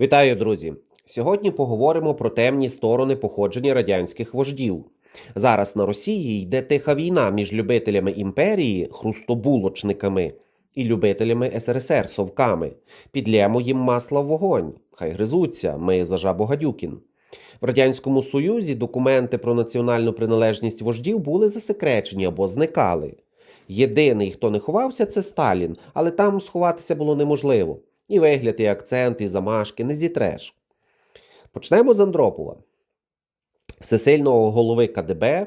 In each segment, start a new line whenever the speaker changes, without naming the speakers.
Вітаю, друзі! Сьогодні поговоримо про темні сторони походження радянських вождів. Зараз на Росії йде тиха війна між любителями імперії, хрустобулочниками, і любителями СРСР совками. Підлємо їм масла в вогонь. Хай гризуться, ми за жабу Гадюкін. В Радянському Союзі документи про національну приналежність вождів були засекречені або зникали. Єдиний, хто не ховався, це Сталін, але там сховатися було неможливо. І вигляд, і акцент, і замашки не зітреш. Почнемо з Андропова, всесильного голови КДБ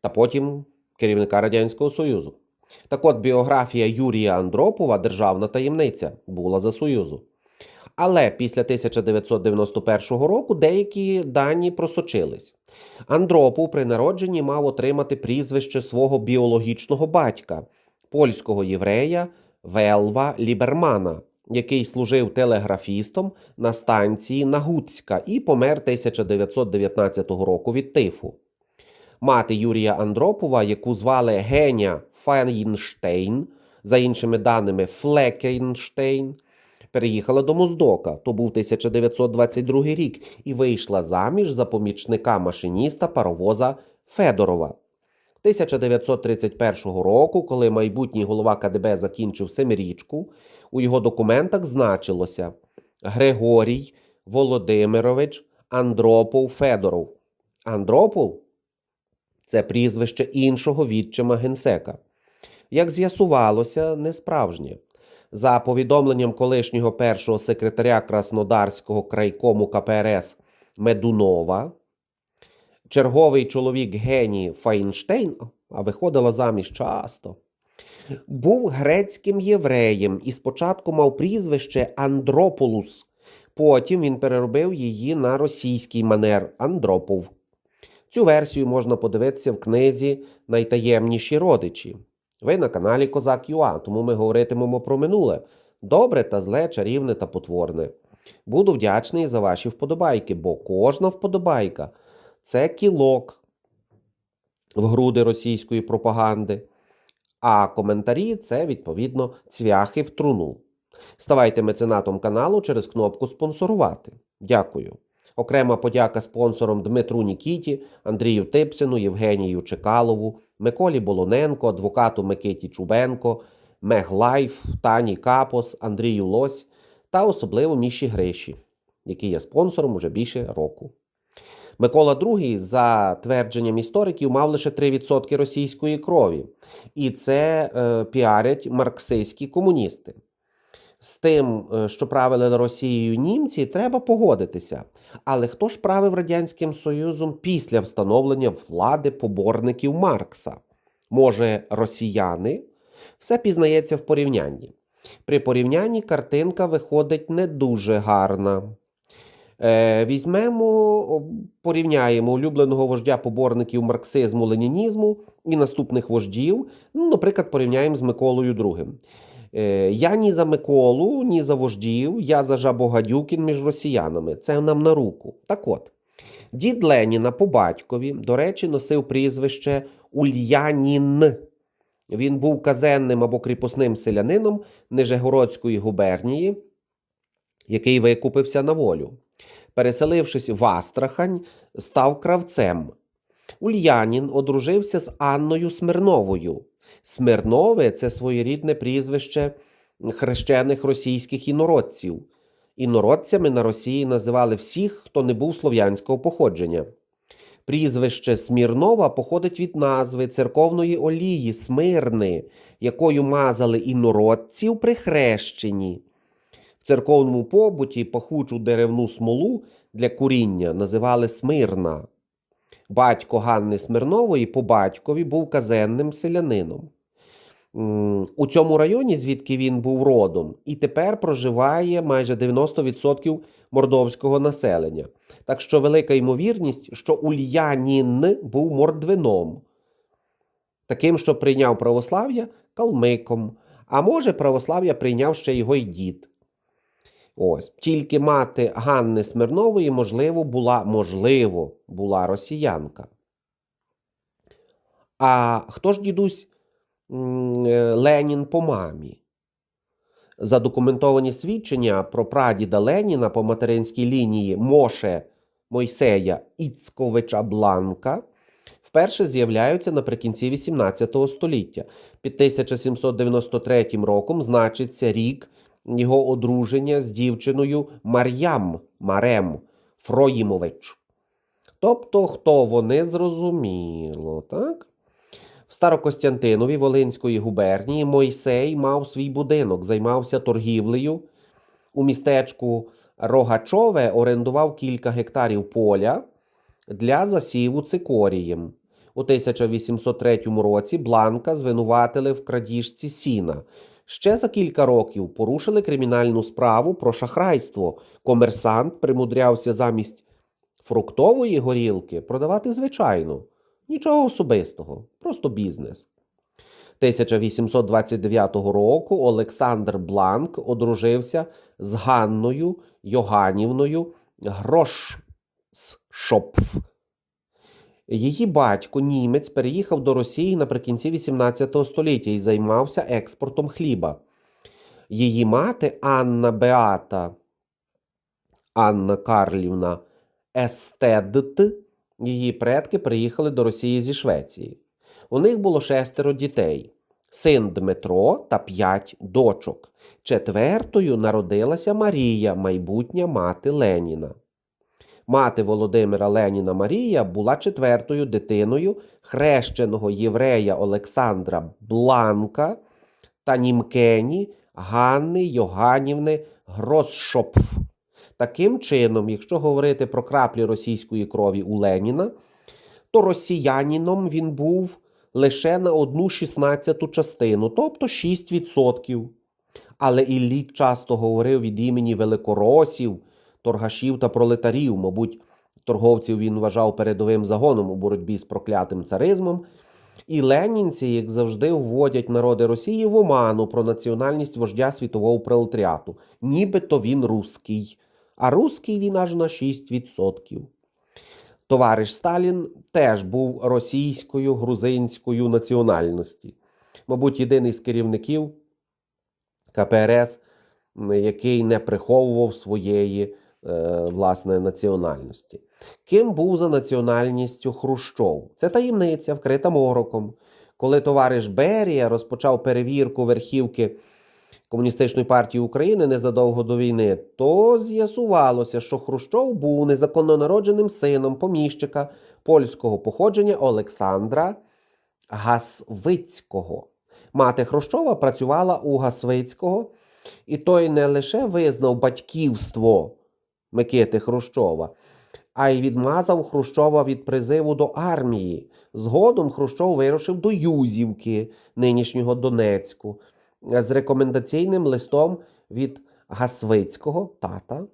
та потім керівника Радянського Союзу. Так от біографія Юрія Андропова, державна таємниця, була за Союзу. Але після 1991 року деякі дані просочились. Андропов при народженні мав отримати прізвище свого біологічного батька, польського єврея Велва Лібермана, який служив телеграфістом на станції Нагуцька і помер 1919 року від тифу. Мати Юрія Андропова, яку звали Геня Файнштейн, за іншими даними Флекенштейн, переїхала до Моздока, то був 1922 рік, і вийшла заміж за помічника машиніста паровоза Федорова. 1931 року, коли майбутній голова КДБ закінчив семирічку, у його документах значилося Григорій Володимирович Андропов Федоров. Андропов це прізвище іншого відчима генсека. Як з'ясувалося, не справжнє. За повідомленням колишнього першого секретаря Краснодарського крайкому КПРС Медунова, черговий чоловік Гені Файнштейн, а виходила заміж часто, був грецьким євреєм і спочатку мав прізвище Андрополус. Потім він переробив її на російський манер Андропов. Цю версію можна подивитися в книзі Найтаємніші родичі. Ви на каналі Козак Юа, тому ми говоритимемо про минуле добре та зле, чарівне та потворне. Буду вдячний за ваші вподобайки, бо кожна вподобайка це кілок в груди російської пропаганди. А коментарі це, відповідно, цвяхи в труну. Ставайте меценатом каналу через кнопку спонсорувати. Дякую. Окрема подяка спонсорам Дмитру Нікіті, Андрію Типсину, Євгенію Чекалову, Миколі Болоненко, адвокату Микиті Чубенко, Меглайф, Тані Капос, Андрію Лось та особливо Міші Гриші, який є спонсором уже більше року. Микола II, за твердженням істориків, мав лише 3% російської крові, і це е, піарять марксистські комуністи. З тим, е, що правили Росією німці, треба погодитися. Але хто ж правив Радянським Союзом після встановлення влади поборників Маркса? Може, росіяни? Все пізнається в порівнянні. При порівнянні картинка виходить не дуже гарна. Е, Візьмемо, порівняємо улюбленого вождя поборників марксизму, ленінізму і наступних вождів. Ну, наприклад, порівняємо з Миколою II. Е, Я ні за Миколу, ні за вождів, я за Жабогадюкін між росіянами. Це нам на руку. Так от, дід Леніна по батькові, до речі, носив прізвище Ульянін. Він був казенним або кріпосним селянином Нижегородської губернії, який викупився на волю. Переселившись в Астрахань, став кравцем. Ульянін одружився з Анною Смирновою. Смирнове це своєрідне прізвище хрещених російських інородців. Інородцями на Росії називали всіх, хто не був слов'янського походження. Прізвище Смірнова походить від назви церковної олії Смирни, якою мазали інородців при хрещенні. Церковному побуті пахучу деревну смолу для куріння називали Смирна. Батько Ганни Смирнової по батькові був казенним селянином. У цьому районі, звідки він був родом, і тепер проживає майже 90% мордовського населення. Так що велика ймовірність, що Ульянін був мордвином, таким, що прийняв православ'я калмиком, а може, православ'я прийняв ще його й дід. Ось тільки мати Ганни Смирнової, можливо, була можливо, була росіянка. А хто ж дідусь е, Ленін по мамі? Задокументовані свідчення про прадіда Леніна по материнській лінії Моше Мойсея Іцковича Бланка вперше з'являються наприкінці XVIII століття. Під 1793 роком значиться рік його одруження з дівчиною Мар'ям Марем Фроїмович. Тобто, хто вони зрозуміло, так? В Старокостянтинові Волинської губернії Мойсей мав свій будинок, займався торгівлею. У містечку Рогачове орендував кілька гектарів поля для засіву цикорієм. У 1803 році Бланка звинуватили в крадіжці сіна. Ще за кілька років порушили кримінальну справу про шахрайство. Комерсант примудрявся замість фруктової горілки продавати звичайну. Нічого особистого, просто бізнес. 1829 року Олександр Бланк одружився з Ганною Йоганівною Грошшопф. Її батько, німець, переїхав до Росії наприкінці 18 століття і займався експортом хліба. Її мати Анна Беата, Анна Карлівна Естедт, її предки приїхали до Росії зі Швеції. У них було шестеро дітей: син Дмитро та п'ять дочок. Четвертою народилася Марія, майбутня мати Леніна. Мати Володимира Леніна Марія була четвертою дитиною хрещеного єврея Олександра Бланка та німкені Ганни Йоганівни Гросшопф. Таким чином, якщо говорити про краплі російської крові у Леніна, то росіянином він був лише на одну шістнадцяту частину, тобто 6%. Але Ілліч часто говорив від імені великоросів, торгашів та пролетарів. Мабуть, торговців він вважав передовим загоном у боротьбі з проклятим царизмом. І ленінці, як завжди, вводять народи Росії в оману про національність вождя світового пролетаріату. Нібито він руський, а руський він аж на 6%. Товариш Сталін теж був російською грузинською національності. Мабуть, єдиний з керівників КПРС, який не приховував своєї власне національності. Ким був за національністю Хрущов? Це таємниця, вкрита мороком. Коли товариш Берія розпочав перевірку верхівки Комуністичної партії України незадовго до війни, то з'ясувалося, що Хрущов був незаконно народженим сином поміщика польського походження Олександра Гасвицького. Мати Хрущова працювала у Гасвицького, і той не лише визнав батьківство Микити Хрущова, а й відмазав Хрущова від призиву до армії. Згодом Хрущов вирушив до Юзівки, нинішнього Донецьку, з рекомендаційним листом від Гасвицького тата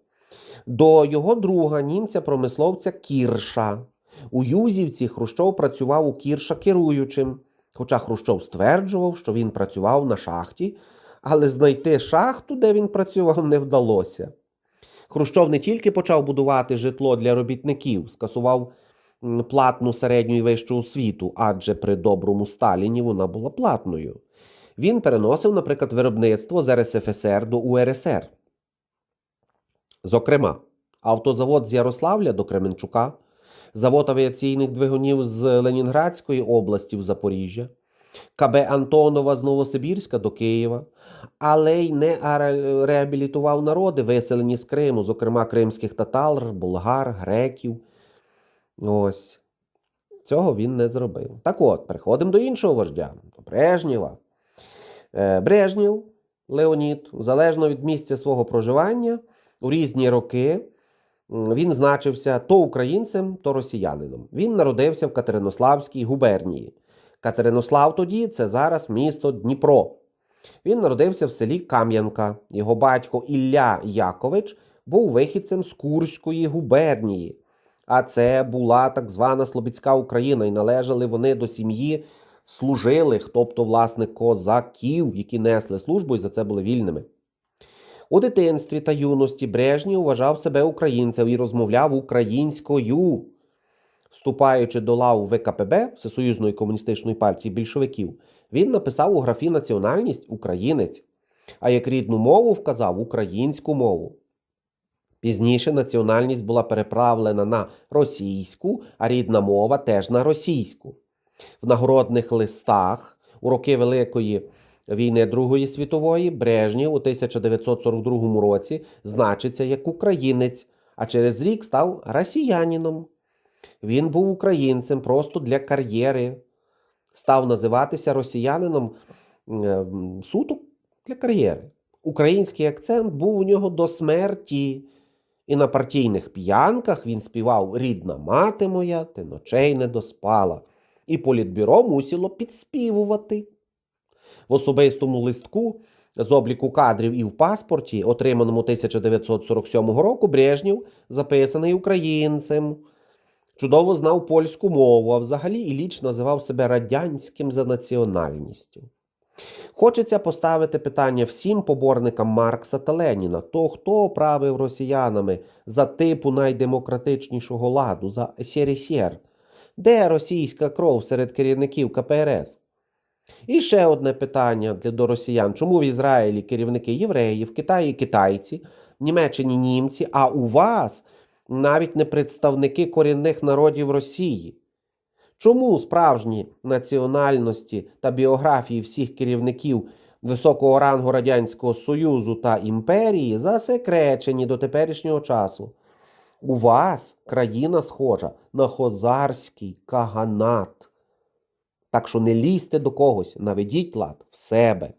до його друга німця-промисловця Кірша. У Юзівці Хрущов працював у Кірша керуючим. Хоча Хрущов стверджував, що він працював на шахті, але знайти шахту, де він працював, не вдалося. Хрущов не тільки почав будувати житло для робітників, скасував платну середню і вищу освіту, адже при доброму Сталіні вона була платною. Він переносив, наприклад, виробництво з РСФСР до УРСР. Зокрема, автозавод з Ярославля до Кременчука, завод авіаційних двигунів з Ленінградської області в Запоріжжя, КБ Антонова з Новосибірська до Києва, але й не реабілітував народи, виселені з Криму, зокрема кримських татар, болгар, греків. Ось. Цього він не зробив. Так от, переходимо до іншого вождя, до Брежнєва. Е, Брежнєв Леонід, залежно від місця свого проживання, у різні роки він значився то українцем, то росіянином. Він народився в Катеринославській губернії. Катеринослав тоді це зараз місто Дніпро. Він народився в селі Кам'янка. Його батько Ілля Якович був вихідцем з Курської губернії. А це була так звана Слобідська Україна, і належали вони до сім'ї служилих, тобто, власне, козаків, які несли службу і за це були вільними. У дитинстві та юності Брежнєв вважав себе українцем і розмовляв українською. Вступаючи до лав ВКПБ Всесоюзної комуністичної партії більшовиків, він написав у графі національність українець. а як рідну мову вказав українську мову. Пізніше національність була переправлена на російську, а рідна мова теж на російську. В нагородних листах у роки Великої війни Другої світової Брежнєв у 1942 році значиться як українець, а через рік став росіянином. Він був українцем просто для кар'єри, став називатися росіянином е, суто для кар'єри. Український акцент був у нього до смерті. І на партійних п'янках він співав Рідна мати моя, ти ночей не доспала. І політбюро мусило підспівувати. В особистому листку з обліку кадрів і в паспорті, отриманому 1947 року, Брежнєв записаний українцем. Чудово знав польську мову, а взагалі Іліч називав себе радянським за національністю. Хочеться поставити питання всім поборникам Маркса та Леніна, то хто правив росіянами за типу найдемократичнішого ладу, за СРСР? Де російська кров серед керівників КПРС? І ще одне питання для до росіян: чому в Ізраїлі керівники євреї, в Китаї китайці, в Німеччині німці, а у вас навіть не представники корінних народів Росії? Чому справжні національності та біографії всіх керівників високого рангу Радянського Союзу та імперії засекречені до теперішнього часу? У вас країна схожа на хозарський каганат. Так що не лізьте до когось, наведіть лад в себе.